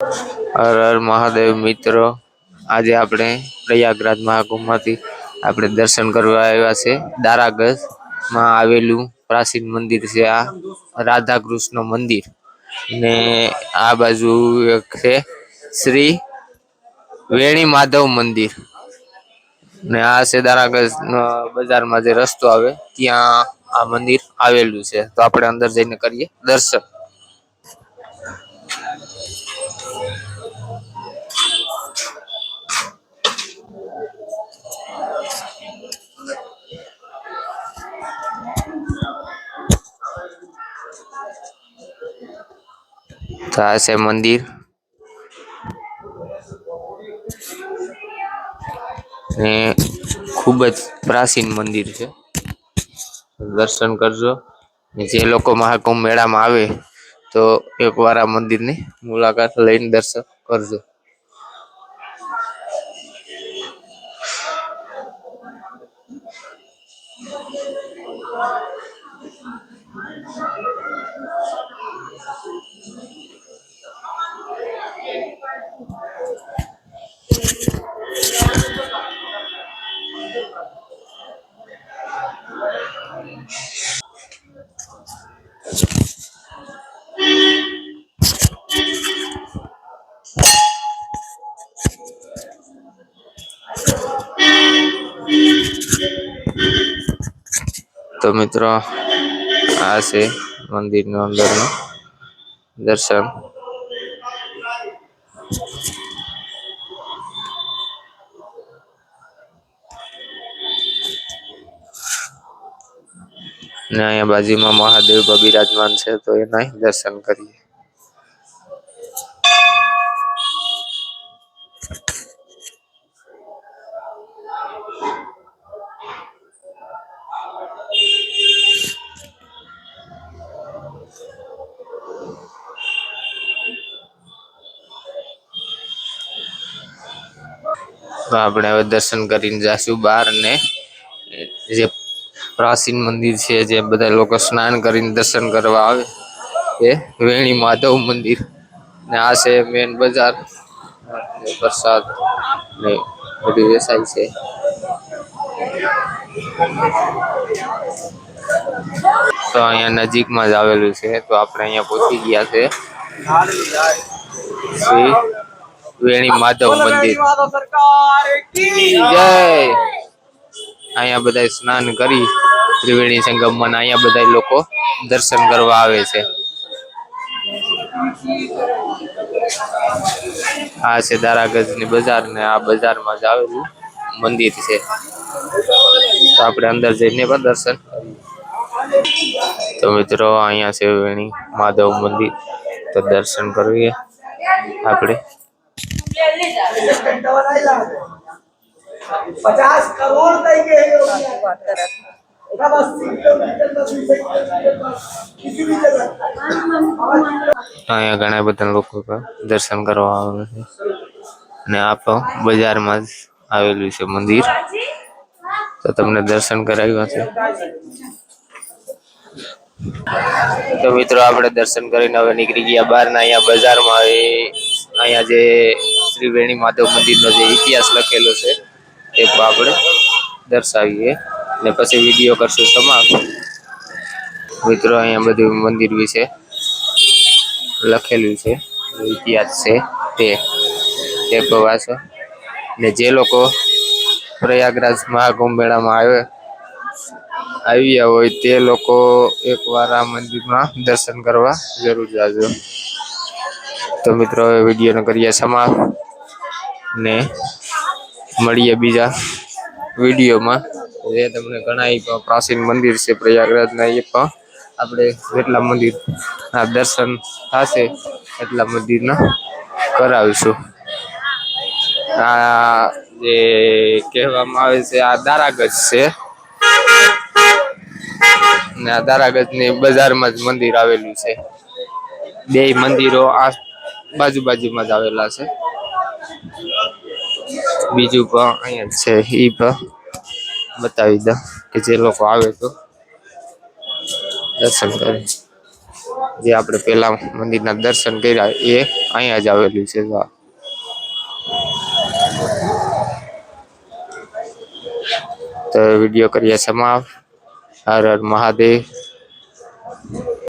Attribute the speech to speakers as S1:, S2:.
S1: હર હર મહાદેવ મિત્રો. આજે આપણે પ્રયાગરાજ મહાકુંભમાંથી આપણે દર્શન કરવા આવ્યા છે. દારાગઢમાં આવેલું પ્રાચીન મંદિર છે આ રાધા કૃષ્ણ મંદિર. ને આ બાજુ એક છે શ્રી વેણી માધવ મંદિર. ને આ છે દારાગઢ બજારમાં જે રસ્તો આવે, ત્યાં આ મંદિર આવેલું છે. તો આપણે અંદર જઈને કરીએ દર્શન. તો છે મંદિર. ને ખૂબ જ પ્રાચીન મંદિર છે. દર્શન કરજો. જે લોકો મહાકુંભ મેળામાં આવે, તો એકવાર આ મંદિરની મુલાકાત લઈને દર્શન કરજો. તો મિત્રો આ છે મંદિરનું અંદરનું દર્શન. ને અહીંયા બાજુમાં મહાદેવ બિરાજમાન છે, તો એના દર્શન કરીએ. તો આપણે હવે દર્શન કરીને જાશું બહાર ને જે પ્રાચીન મંદિર છે જે બધા લોકો સ્નાન કરીને દર્શન કરવા આવે. એ વેણી માધવ મંદિર. ને આ છે મેન બજાર. પ્રસાદ ને બધું વેચાય છે. તો અહીંયા નજીકમાં જ આવેલું છે. તો આપણે અહીંયા પહોંચી ગયા છે. શ્રી વેણી માધવ મંદિર. જય! અહીંયા બધા સ્નાન કરી, ત્રિવેણી સંગમમાં અહીંયા બધા લોકો દર્શન કરવા આવે છે. આ છે દારાગજની બજાર ને આ બજારમાં જ આવેલું મંદિર છે. તો આપણે અંદર જઈને પણ દર્શન તો મિત્રો, અહીંયા છે વેણી માધવ મંદિર. તો દર્શન કરીએ આપણે.
S2: પચાસ કરોડ થઈ ગયો
S1: અહીંયા ઘણા બધા લોકો દર્શન કરવા આવે છે. અને આ તો બજારમાં જ આવેલું છે મંદિર. તો તમને દર્શન કરાવ્યું છે. તો મિત્રો આપણે દર્શન કરીને હવે નીકળી ગયા બહારના. અહીંયા બજારમાં હવે અહીંયા જે ત્રિવેણી માધવ મંદિરનો જે ઇતિહાસ લખેલો છે. તે આપણે દર્શાવીએ. ને પછી વીડિયો કરશું સમાપ્ત. મિત્રો, અહીંયા બધું મંદિર વિશે લખેલું છે. ઇતિહાસ છે તે. તે પ્રવાસો ને જે લોકો પ્રયાગરાજ મહાકુંભ મેળામાં આવે આવ્યા હોય તે લોકો એકવાર આ મંદિરમાં દર્શન કરવા જરૂર જાજો. તો મિત્રો વિડીયોને કરીએ સમાપ્ત. ને મળીએ બીજા વિડીયોમાં. જે તમને ઘણા એક પ્રાચીન મંદિર છે, પ્રયાગરાજના એ પણ આપણે જેટલા મંદિરના દર્શન થશે એટલા મંદિરના કરાવીશું. આ જે કહેવામાં આવે છે, આ દારાગજ છે. ને આ દારાગજની બજારમાં જ મંદિર આવેલું છે. બે મંદિરો આ બાજુ બાજુમાં જ આવેલા છે. બીજું પણ અહીંયા છે એ પણ બતાવી દઉં કે જે લોકો આવે તો. દર્શન કરે. જે આપણે પેલા મંદિરના દર્શન કર્યા, એ અહીંયા જ આવેલું છે. તો વીડિયો કરીએ સમાપ્ત. હર હર મહાદેવ.